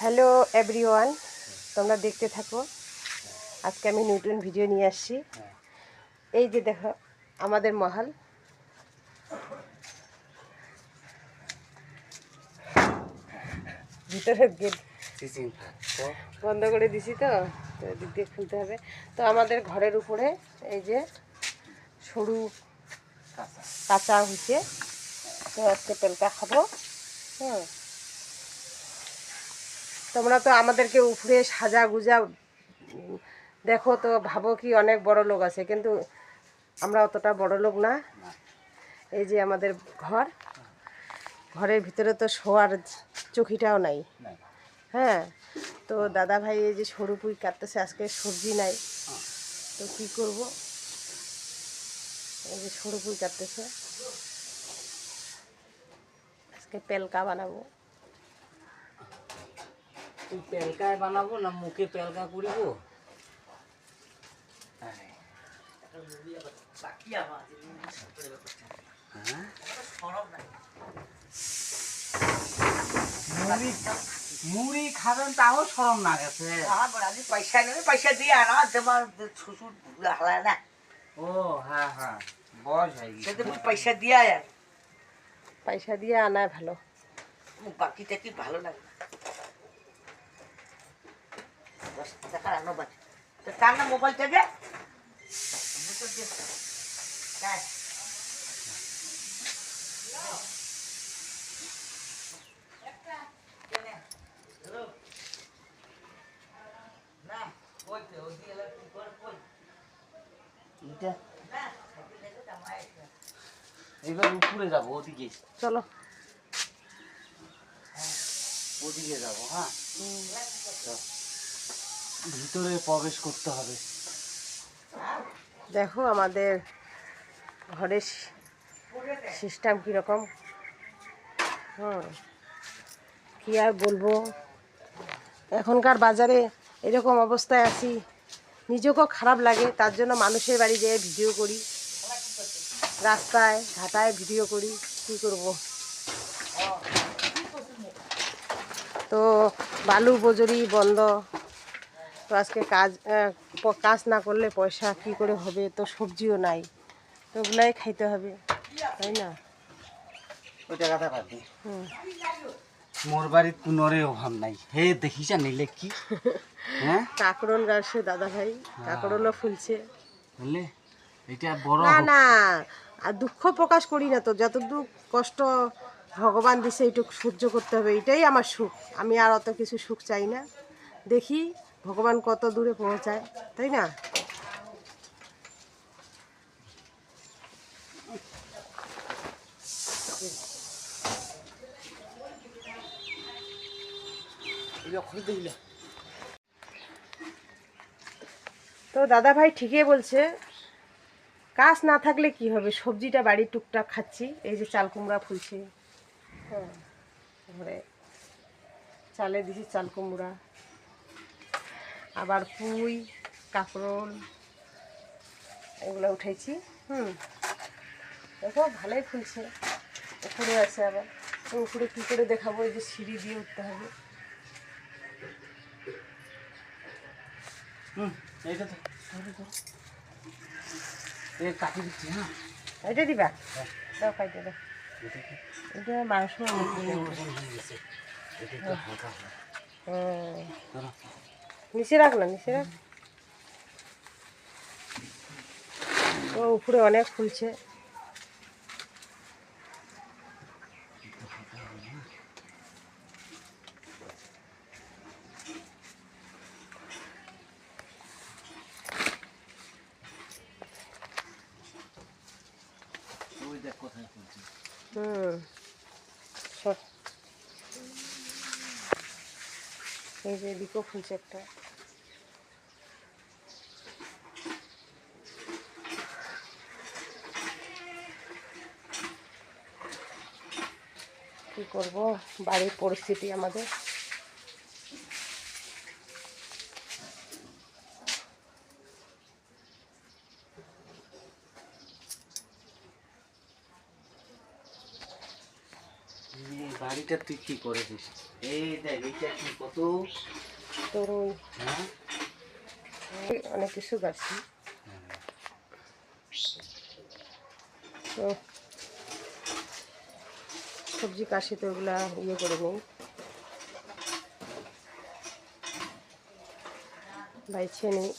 Hello everyone, তোমরা দেখতে থাকো। আজকে আমি নতুন ভিডিও নিয়ে আসছি। এই যে দেখো, আমাদের মহল। ভিতরে গেট বন্ধ করে দিছি তো তো দিয়ে খুলতে হবে। তো আমাদের ঘরের উপরে এই যে সরু কাঁচা। হয়েছে। তো আজকে তেলকা খাব। হ্যাঁ। তোমরা তো আমাদেরকে উপরে সাজা গুজা দেখো তো, ভাবো কি অনেক বড় লোক আছে, কিন্তু আমরা অতটা বড় লোক না। এই যে আমাদের ঘর, ঘরের ভিতরে তো শোয়ার চকিটাও নাই। হ্যাঁ তো দাদা ভাই এই যে সরু পুই কাটতেছে, আজকে সবজি নাই। তো কি করব? এই যে সরু পুই কাটতেছে। আজকে পেলকা বানাবো। তুই পেলকায় বানাবো না মুখে পেলকা করিব? হ্যাঁ? মুড়ি মুড়ি খাবেন তাও সরম না গেছে। পয়সা নেবে পয়সা দিয়ে আনা তোমার শ্বশুর হালায় না। ও হ্যাঁ হ্যাঁ বয়স হয়ে গেছে। পয়সা দিয়ে আয়। পয়সা দিয়ে আনায় ভালো। বাকিটা কি ভালো লাগে? না দশ টাকার আনো বাকি তো তার না মোবাইল থেকে না ওই তো ওই দিয়ে কি করে কই এটা না এবার উপরে যাব ওদিকে চলো ওদিকে যাব হ্যাঁ তো, ভিতরে প্রবেশ করতে হবে। দেখো আমাদের ঘরের সিস্টেম কীরকম। হুম, কী আর বলব? এখনকার বাজারে এরকম অবস্থায় আছি, নিজেকেও খারাপ লাগে, তার জন্য মানুষের বাড়ি যেয়ে ভিডিও করি। রাস্তায়, ঘাটায় ভিডিও করি, কী করব? তো বালু, বজরি, বন্ধ। তো আজকে কাজ কাজ না করলে পয়সা কি করে হবে? তো সবজিও নাই। তো ওগুলাই খাইতে হবে তাই না? ওইটা কথা বাদ হুম। মোর বাড়ির কোনোরে অভাব নাই। হে দেখিছা নিলে কি? হ্যাঁ? কাকরল গাছে দাদা ভাই কাকরলও ফুলছে। বুঝলে এটা বড় না না আর দুঃখ প্রকাশ করি না তো। যত যতটুকু কষ্ট ভগবান দিছে এইটুকু সহ্য করতে হবে এটাই আমার সুখ। আমি আর অত কিছু সুখ চাই না। দেখি ভগবান কত দূরে পৌঁছায়, তাই না? তো দাদা ভাই ঠিকই বলছে, কাজ না থাকলে কি হবে? সবজিটা বাড়ির টুকটাক খাচ্ছি, এই যে চাল কুমড়া ফুলছে। হ্যাঁ ঘরে চালে দিছি চাল কুমড়া। আবার পুঁই কাঁকরোল এগুলো উঠেছি হুম। দেখো ভালোই ফুলছে। উপরে আছে আবার। তো উপরে কী করে দেখাবো? এই যে সিঁড়ি দিয়ে উঠতে হবে। হ্যাঁ। এটা দিবা? দাও খাইতে দাও। এটা? মাংস? নিচে রাখ না নিচে রাখ ও উপরে অনেক ফুলছে। হুম। এই যে এদিকেও ফুলছে একটা কি করব? বাড়ির পরিস্থিতি আমাদের। এই বাড়ি এইটা তুই কি করেছিস? এই দেখ এইটা কি কত? তো হ্যাঁ? অনেক কিছু গাছি। তো সবজি কাশি তো ওগুলো ইয়ে করে নিই। বাইছে নিই